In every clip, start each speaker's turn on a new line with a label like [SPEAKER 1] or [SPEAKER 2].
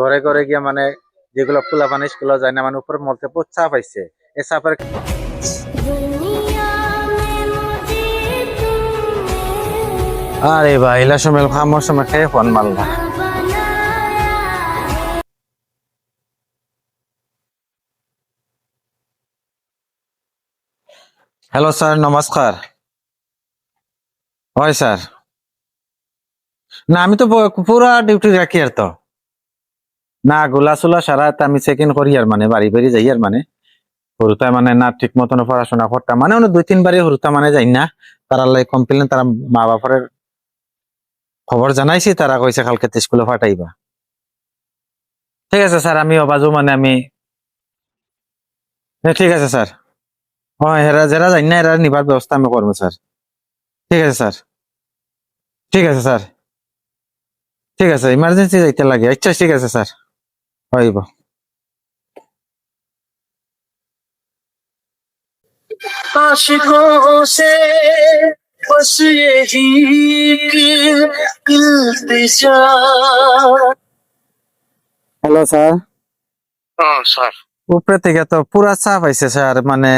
[SPEAKER 1] ঘরে ঘরে গিয়ে মানে যেগুলো ফুলা পানি স্কুলে যায় না মানে উপরে মধ্যে চাপ আইছে। এ চাপের আরে ভাই, এলা সময় আমার সময় খেয়ে ফোন
[SPEAKER 2] মারলাম
[SPEAKER 1] হ্যালো স্যার, নমস্কার। হয় স্যার। না, আমি তো পুরা ডিউটি রাখি আর তো। না, গোলা চোলা সারা আমি চেক ইন করি আর মানে বাড়ি বাড়ি যাই আর মানে। হরুতা মানে না ঠিক মতন পড়াশোনা করতাম মানে দুই তিনবারই হরুতা মানে যাই না। তারা লাই কমপ্লেন তারা মা বাবার খবর জানাইছি তারা কইছে কালকে স্কুলে ফাটাইবা ঠিক আছে স্যার আমি অবাজু মানে আমি ঠিক আছে স্যার ও হেরা যারা জানি না এরা নিবার ব্যবস্থা আমি করব স্যার ঠিক আছে স্যার ঠিক আছে স্যার ঠিক আছে ইমার্জেন্সি যাইতে লাগে। আচ্ছা ঠিক আছে স্যার হইব
[SPEAKER 3] आशिकों से बस यही की इल्तिजा
[SPEAKER 1] হ্যালো স্যার
[SPEAKER 3] हाँ सर
[SPEAKER 1] উপরে থেকে তো পুরা চাপ আইছে স্যার মানে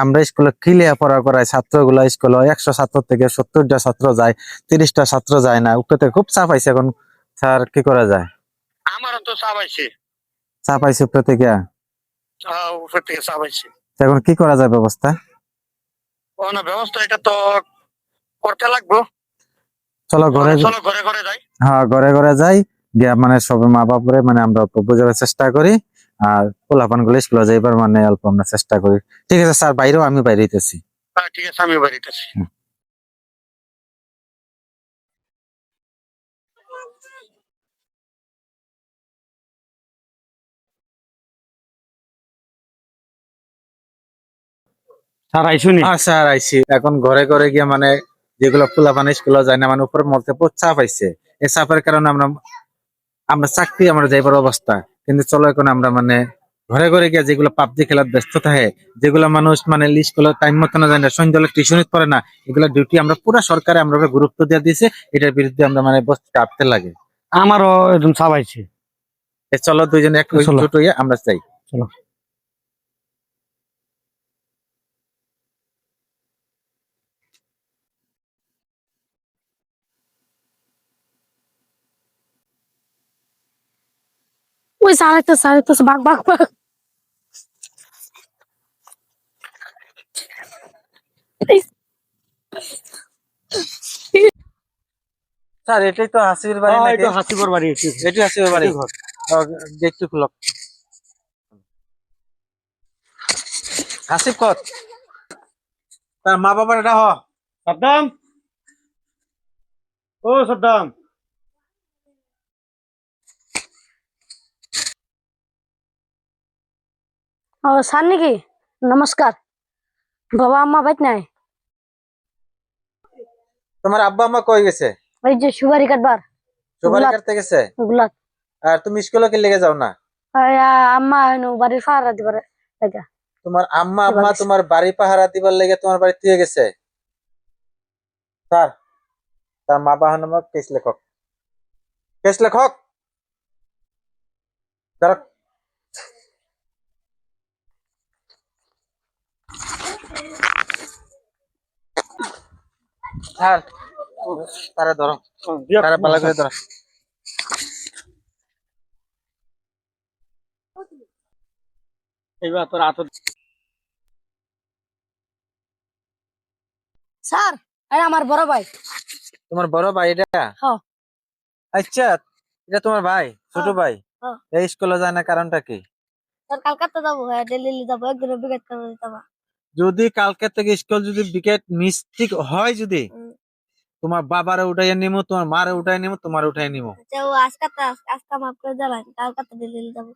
[SPEAKER 1] আমরা স্কুলে ক্লিয়ার পড়া করাই ছাত্রগুলা স্কুলে একশো ছাত্র থেকে সত্তরটা ছাত্র যায় তিরিশটা ছাত্র যায় না উপরে থেকে খুব চাপ আইছে এখন স্যার কি করা যায়
[SPEAKER 3] আমারও তো চাপ আছে
[SPEAKER 1] উপরে থেকে?
[SPEAKER 3] হ্যাঁ থেকে
[SPEAKER 1] এখন কি করা যায় ব্যবস্থা?
[SPEAKER 3] না ব্যবস্থা এটা তো করতে লাগবো।
[SPEAKER 1] চলো ঘরে
[SPEAKER 3] চলো ঘরে ঘরে যাই।
[SPEAKER 1] হ্যাঁ ঘরে ঘরে যাই। গিয়া মানে সবে মা বাপরে মানে আমরা অল্প বোঝাবার চেষ্টা করি। আর পোলাপানগুলো স্কুলে যাইবার মানে অল্প আমরা চেষ্টা করি। ঠিক আছে স্যার বাইরেও আমি বাইরে
[SPEAKER 3] হ্যাঁ ঠিক আছে আমি বাড়িতে
[SPEAKER 1] হ্যাঁ এখন ঘরে ঘরে গিয়া মানে যেগুলো পোলাপান স্কুলে যায় না মানে উপরের মধ্যে চাপ আইছে। এই চাপের কারণে আমরা আমরা চাকরি আমরা যাইবার অবস্থা। কিন্তু চলো এখন আমরা মানে ঘরে ঘরে গিয়ে যেগুলো পাবজি খেলার ব্যস্ত থাকে যেগুলো মানুষ মানে স্কুলে টাইম মতো না যায় না সন্ধ্যা টিউশনিত পড়ে না এগুলো ডিউটি আমরা পুরো সরকারে আমরা গুরুত্ব দিয়ে দিয়েছে এটার বিরুদ্ধে আমরা মানে বস কাঁপতে লাগে।
[SPEAKER 4] আমারও একদম চাপ
[SPEAKER 1] এ চলো দুইজনে এক ছোট আমরা চাই
[SPEAKER 4] চলো।
[SPEAKER 2] ওই সাড়ে তো বাঘ বাঘ বাঘ
[SPEAKER 1] স্যার এটাই তো হাসির বাড়ি
[SPEAKER 4] এটা হাসিবর বাড়ি
[SPEAKER 1] এটি। হাসির বাড়ি। গেটটু খুলো হাসিব কত তার মা বাবার এটা হ
[SPEAKER 4] সাদ্দাম? ও সাদ্দাম।
[SPEAKER 2] ও স্যার নাকি নমস্কার। বাবা আম্মা বাইত নাই?
[SPEAKER 1] তোমার আব্বা আম্মা কই গেছে?
[SPEAKER 2] ওই যে সুপারি কাটবার। গুলাব।
[SPEAKER 1] কাটতে গেছে?
[SPEAKER 2] ওগুলা
[SPEAKER 1] আর তুমি স্কুলে কি লেগে যাও না?
[SPEAKER 2] ওই, আ, আম্মা হেন বাড়ির ফাড়া দিবার দেখা
[SPEAKER 1] তোমার আম্মা আম্মা। তোমার বাড়ি পাহারা দিবার লেগে তোমার বাড়ি তুই গেছে? স্যার তার মা বাবা নামক কেস লেখক। কেস লেখক? স্যার তারা ধরো তারা পালা করে ধরো
[SPEAKER 4] এইবার তোর হাত
[SPEAKER 2] স্যার এটা আমার বড় ভাই
[SPEAKER 1] তোমার বড় ভাই এটা
[SPEAKER 2] হ্যাঁ।
[SPEAKER 1] আচ্ছা এটা তোমার ভাই ছোট
[SPEAKER 2] হ্যাঁ,
[SPEAKER 1] ভাই
[SPEAKER 2] হ্যাঁ।
[SPEAKER 1] এই স্কুলে যায় না কারণটা কি
[SPEAKER 2] স্যার কালকাতা যাব হ্যাঁ দিল্লি যাব একদিনের বিকেট করে যাব
[SPEAKER 1] যদি কালকে থেকে স্কুল যদি বিকেট মিস্টেক হয় যদি। তোমার বাবারে উঠাইয়া নিমো তোমার মারে উঠাই নিমো তোমার উঠাই নিমো।
[SPEAKER 2] আচ্ছা ও আজকে তো আজকে মাফ করে দিলাম কালকাতা দিল্লি যাব।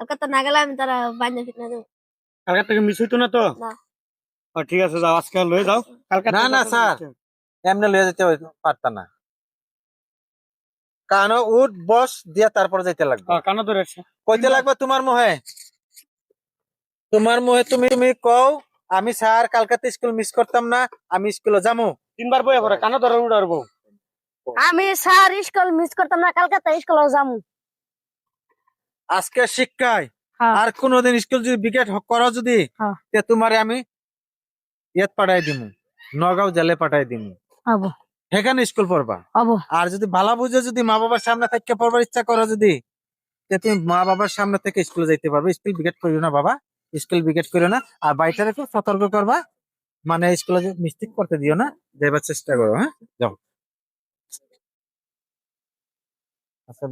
[SPEAKER 2] কালকাতা না গেলে আমি তারা বান্ধব ফিটনা দেবো
[SPEAKER 4] কালকে থেকে মিস হইতো না তো?
[SPEAKER 2] না।
[SPEAKER 4] ঠিক আছে যাও আজকে লয়ে যাও। কালকে
[SPEAKER 1] না, না, স্যার। এমনি লইয়া যেতে পারতা না। কারণ উঠ বস দিয়া তারপর যাইতে লাগবে।
[SPEAKER 4] কানে ধরে আছে।
[SPEAKER 1] কইতে লাগবে তোমার মুহে? তোমার মুহে তুমি তুমি কও আমি স্যার কালকাতে স্কুল মিস করতাম না আমি স্কুলে যাব
[SPEAKER 4] তিনবার বইয়া পড়ে কানে ধরে উড়ার বউ।
[SPEAKER 2] আমি স্যার স্কুল মিস করতাম না কালকাতা স্কুলে যাব
[SPEAKER 1] আজকে শিক্ষায়
[SPEAKER 5] হ্যাঁ।
[SPEAKER 1] আর কোনোদিন স্কুল যদি বিকেট করো যদি
[SPEAKER 5] হ্যাঁ।
[SPEAKER 1] তে তোমারে আমি ইয়েত পাঠাই দিমু নগাঁও জেলে পাঠাই দিমু।
[SPEAKER 5] আবো।
[SPEAKER 1] সেখানে স্কুল পড়বা।
[SPEAKER 5] আবো।
[SPEAKER 1] আর যদি ভালো বুঝে যদি মা বাবার সামনে থেকে পড়বার ইচ্ছা করো যদি তে তুমি মা বাবার সামনে থেকে স্কুলে যাইতে পারবে। স্কুল বিকেট করিও না বাবা স্কুল বিকেট করিও না। আর বাইটারে খুব সতর্ক করবা। মানে স্কুলে মিস্টেক করতে দিও না যাইবার চেষ্টা করো হ্যাঁ? যাও। আচ্ছা।